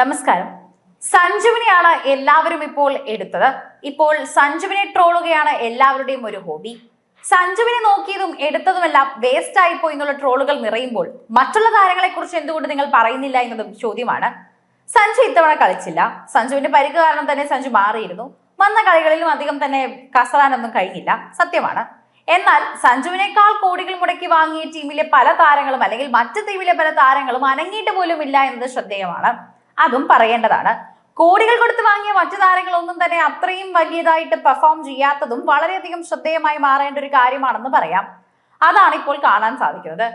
നമസ്കാരം. സഞ്ജുവിനെയാണ് എല്ലാവരും ഇപ്പോൾ എടുത്തത്. ഇപ്പോൾ സഞ്ജുവിനെ ട്രോളുകയാണ് എല്ലാവരുടെയും ഒരു ഹോബി. സഞ്ജുവിനെ നോക്കിയതും എടുത്തതുമെല്ലാം വേസ്റ്റ് ആയിപ്പോയി എന്നുള്ള ട്രോളുകൾ നിറയുമ്പോൾ മറ്റുള്ള താരങ്ങളെ കുറിച്ച് എന്തുകൊണ്ട് നിങ്ങൾ പറയുന്നില്ല എന്നതും ചോദ്യമാണ്. സഞ്ജു ഇത്തവണ കളിച്ചില്ല. സഞ്ജുവിന്റെ പരിക്ക് കാരണം തന്നെ സഞ്ജു മാറിയിരുന്നു. വന്ന കളികളിലും അധികം തന്നെ കസറാനൊന്നും കഴിഞ്ഞില്ല. സത്യമാണ്. എന്നാൽ സഞ്ജുവിനേക്കാൾ കോടികൾ മുടക്കി വാങ്ങിയ ടീമിലെ പല താരങ്ങളും അല്ലെങ്കിൽ മറ്റ് ടീമിലെ പല താരങ്ങളും അനങ്ങിയിട്ട് പോലും ഇല്ല എന്നത് ശ്രദ്ധേയമാണ്. അതും പറയേണ്ടതാണ്. കോടികൾ കൊടുത്ത് വാങ്ങിയ മറ്റു താരങ്ങളൊന്നും തന്നെ അത്രയും വലിയതായിട്ട് പെർഫോം ചെയ്യാത്തതും വളരെയധികം ശ്രദ്ധേയമായി മാറേണ്ട ഒരു കാര്യമാണെന്ന് പറയാം. അതാണ് ഇപ്പോൾ കാണാൻ സാധിക്കുന്നത്.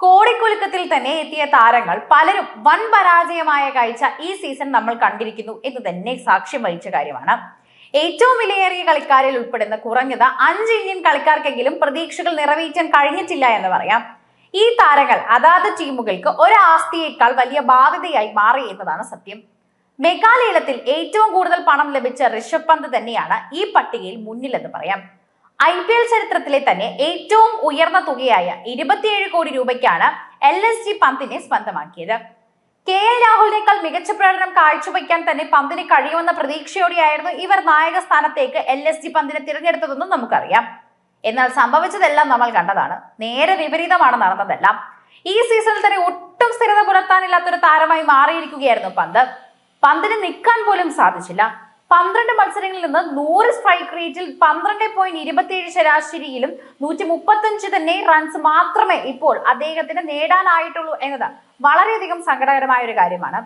കോടിക്കുലുക്കത്തിൽ തന്നെ എത്തിയ താരങ്ങൾ പലരും വൻ പരാജയമായ കാഴ്ച ഈ സീസൺ നമ്മൾ കണ്ടിരിക്കുന്നു എന്ന് തന്നെ സാക്ഷ്യം വഹിച്ച കാര്യമാണ്. ഏറ്റവും വിലയേറിയ കളിക്കാരിൽ ഉൾപ്പെടുന്ന കുറഞ്ഞത് അഞ്ച് ഇന്ത്യൻ കളിക്കാർക്കെങ്കിലും പ്രതീക്ഷകൾ നിറവേറ്റാൻ കഴിഞ്ഞിട്ടില്ല എന്ന് പറയാം. ഈ താരങ്ങൾ അതാത് ടീമുകൾക്ക് ഒരു ആസ്തിയേക്കാൾ വലിയ ബാധ്യതയായി മാറി എന്നതാണ് സത്യം. മെഗാലയത്തിൽ ഏറ്റവും കൂടുതൽ പണം ലഭിച്ച ഋഷഭ് പന്ത് തന്നെയാണ് ഈ പട്ടികയിൽ മുന്നിലെന്ന് പറയാം. ഐ പി എൽ ചരിത്രത്തിലെ തന്നെ ഏറ്റവും ഉയർന്ന തുകയായ ഇരുപത്തിയേഴ് കോടി രൂപയ്ക്കാണ് എൽ എസ് ജി പന്തിനെ സ്വന്തമാക്കിയത് കെ എൽ രാഹുലിനേക്കാൾ മികച്ച പ്രകടനം കാഴ്ചവെക്കാൻ തന്നെ പന്തിന് കഴിയുമെന്ന പ്രതീക്ഷയോടെയായിരുന്നു ഇവർ നായക സ്ഥാനത്തേക്ക് എൽ എസ് ജി പന്തിനെ തിരഞ്ഞെടുത്തതെന്നും നമുക്കറിയാം. എന്നാൽ സംഭവിച്ചതെല്ലാം നമ്മൾ കണ്ടതാണ്. നേരെ വിപരീതമാണ് നടന്നതെല്ലാം. ഈ സീസണിൽ തന്നെ ഒട്ടും സ്ഥിരത പുലർത്താനില്ലാത്തൊരു താരമായി മാറിയിരിക്കുകയായിരുന്നു പന്ത്. പന്തിന് നിൽക്കാൻ പോലും സാധിച്ചില്ല. പന്ത്രണ്ട് മത്സരങ്ങളിൽ നിന്ന് നൂറ് സ്ട്രൈക്ക് റേറ്റിൽ പന്ത്രണ്ട് പോയിന്റ് ഇരുപത്തിയേഴ് ശരാശരിയിലും നൂറ്റി മുപ്പത്തഞ്ച് തന്നെ റൺസ് മാത്രമേ ഇപ്പോൾ അദ്ദേഹത്തിന് നേടാനായിട്ടുള്ളൂ എന്നത് വളരെയധികം സങ്കടകരമായ ഒരു കാര്യമാണ്.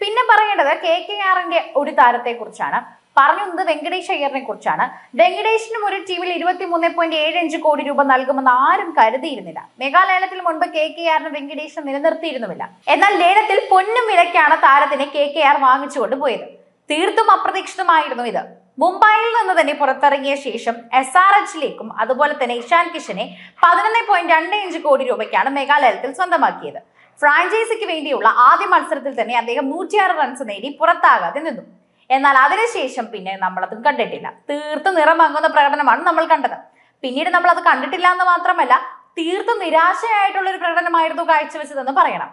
പിന്നെ പറയേണ്ടത് കെ കെ ആറിന്റെ ഒരു താരത്തെ കുറിച്ചാണ് പറഞ്ഞത് വെങ്കടേഷ് അയ്യറിനെ കുറിച്ചാണ്. വെങ്കടേഷിനും ഒരു ടീമിൽ ഇരുപത്തി മൂന്ന് പോയിന്റ് ഏഴ് അഞ്ച് കോടി രൂപ നൽകുമെന്ന് ആരും കരുതിയിരുന്നില്ല. മേഘാലയത്തിൽ മുൻപ് കെ കെ ആറിന് വെങ്കടേഷിനെ നിലനിർത്തിയിരുന്നുമില്ല. എന്നാൽ ലേലത്തിൽ പൊന്നും വിലയ്ക്കാണ് താരത്തിനെ കെ കെ ആർ വാങ്ങിച്ചുകൊണ്ട് പോയത്. തീർത്തും അപ്രതീക്ഷിതമായിരുന്നു ഇത്. മുംബൈയിൽ നിന്ന് തന്നെ പുറത്തിറങ്ങിയ ശേഷം എസ് ആർ എച്ചിലേക്കും അതുപോലെ തന്നെ ഇഷാൻ കിഷനെ പതിനൊന്ന് പോയിന്റ് രണ്ട് അഞ്ച് കോടി രൂപയ്ക്കാണ് മേഘാലയത്തിൽ സ്വന്തമാക്കിയത്. ഫ്രാഞ്ചൈസിക്ക് വേണ്ടിയുള്ള ആദ്യ മത്സരത്തിൽ തന്നെ അദ്ദേഹം നൂറ്റിയാറ് റൺസ് നേടി പുറത്താകാതെ നിന്നു. എന്നാൽ അതിനുശേഷം പിന്നെ നമ്മളതും കണ്ടിട്ടില്ല. തീർത്ത് നിറം മങ്ങുന്ന പ്രകടനമാണ് നമ്മൾ കണ്ടത്. പിന്നീട് നമ്മൾ അത് കണ്ടിട്ടില്ല എന്ന് മാത്രമല്ല തീർത്ത് നിരാശയായിട്ടുള്ള ഒരു പ്രകടനമായിരുന്നു കാഴ്ചവെച്ചതെന്ന് പറയണം.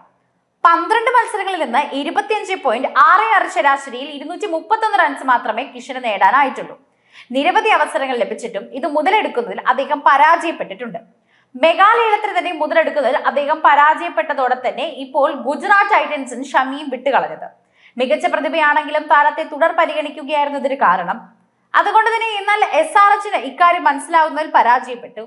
പന്ത്രണ്ട് മത്സരങ്ങളിൽ നിന്ന് ഇരുപത്തിയഞ്ച് പോയിന്റ് ആറ് ആറ് ശരാശരിയിൽ ഇരുന്നൂറ്റി മുപ്പത്തൊന്ന് റൺസ് മാത്രമേ കിഷന് നേടാനായിട്ടുള്ളൂ. നിരവധി അവസരങ്ങൾ ലഭിച്ചിട്ടും ഇത് മുതലെടുക്കുന്നതിൽ അദ്ദേഹം പരാജയപ്പെട്ടിട്ടുണ്ട്. മെഗാലയത്തിന് തന്നെ മുതലെടുക്കുന്നതിൽ അദ്ദേഹം പരാജയപ്പെട്ടതോടെ തന്നെ ഇപ്പോൾ ഗുജറാത്ത് ടൈറ്റൻസിന് ഷമിയും വിട്ടുകളഞ്ഞത്. മികച്ച പ്രതിഭയാണെങ്കിലും താരത്തെ തുടർ പരിഗണിക്കുകയായിരുന്നു ഇതിന് കാരണം. അതുകൊണ്ട് തന്നെ എന്നാൽ എസ് ആർ എച്ചിന് ഇക്കാര്യം മനസ്സിലാവുന്നതിൽ പരാജയപ്പെട്ടു.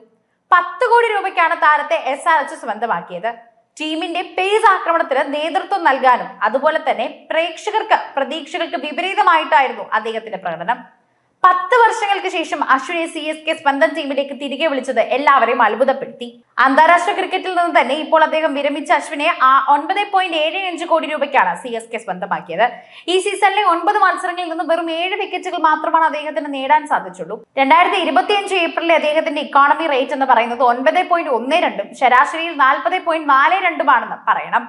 പത്ത് കോടി രൂപയ്ക്കാണ് താരത്തെ എസ് ആർ എച്ച് സ്വന്തമാക്കിയത്. ടീമിന്റെ പേസ് ആക്രമണത്തിന് നേതൃത്വം നൽകാനും അതുപോലെ തന്നെ പ്രേക്ഷകർക്ക് പ്രതീക്ഷകൾക്ക് വിപരീതമായിട്ടായിരുന്നു അദ്ദേഹത്തിന്റെ പ്രകടനം. പത്ത് വർഷങ്ങൾക്ക് ശേഷം അശ്വിനെ സി എസ് കെ സ്വന്തം ടീമിലേക്ക് തിരികെ വിളിച്ചത് എല്ലാവരെയും അത്ഭുതപ്പെടുത്തി. അന്താരാഷ്ട്ര ക്രിക്കറ്റിൽ നിന്ന് തന്നെ ഇപ്പോൾ അദ്ദേഹം വിരമിച്ച അശ്വിനെ ആ ഒൻപത് പോയിന്റ് ഏഴ് അഞ്ച് കോടി രൂപയ്ക്കാണ് സി എസ് കെ സ്വന്തമാക്കിയത് ഈ സീസണിലെ ഒൻപത് മത്സരങ്ങളിൽ നിന്ന് വെറും ഏഴ് വിക്കറ്റുകൾ മാത്രമാണ് അദ്ദേഹത്തിന് നേടാൻ സാധിച്ചുള്ളൂ. രണ്ടായിരത്തി ഇരുപത്തിയഞ്ച് ഏപ്രിലിൽ അദ്ദേഹത്തിന്റെ ഇക്കോണമി റേറ്റ് എന്ന് പറയുന്നത് ഒൻപത് പോയിന്റ് ഒന്ന് രണ്ടും ശരാശരിയിൽ നാൽപ്പത് പോയിന്റ് നാല് രണ്ടുമാണെന്ന് പറയണം.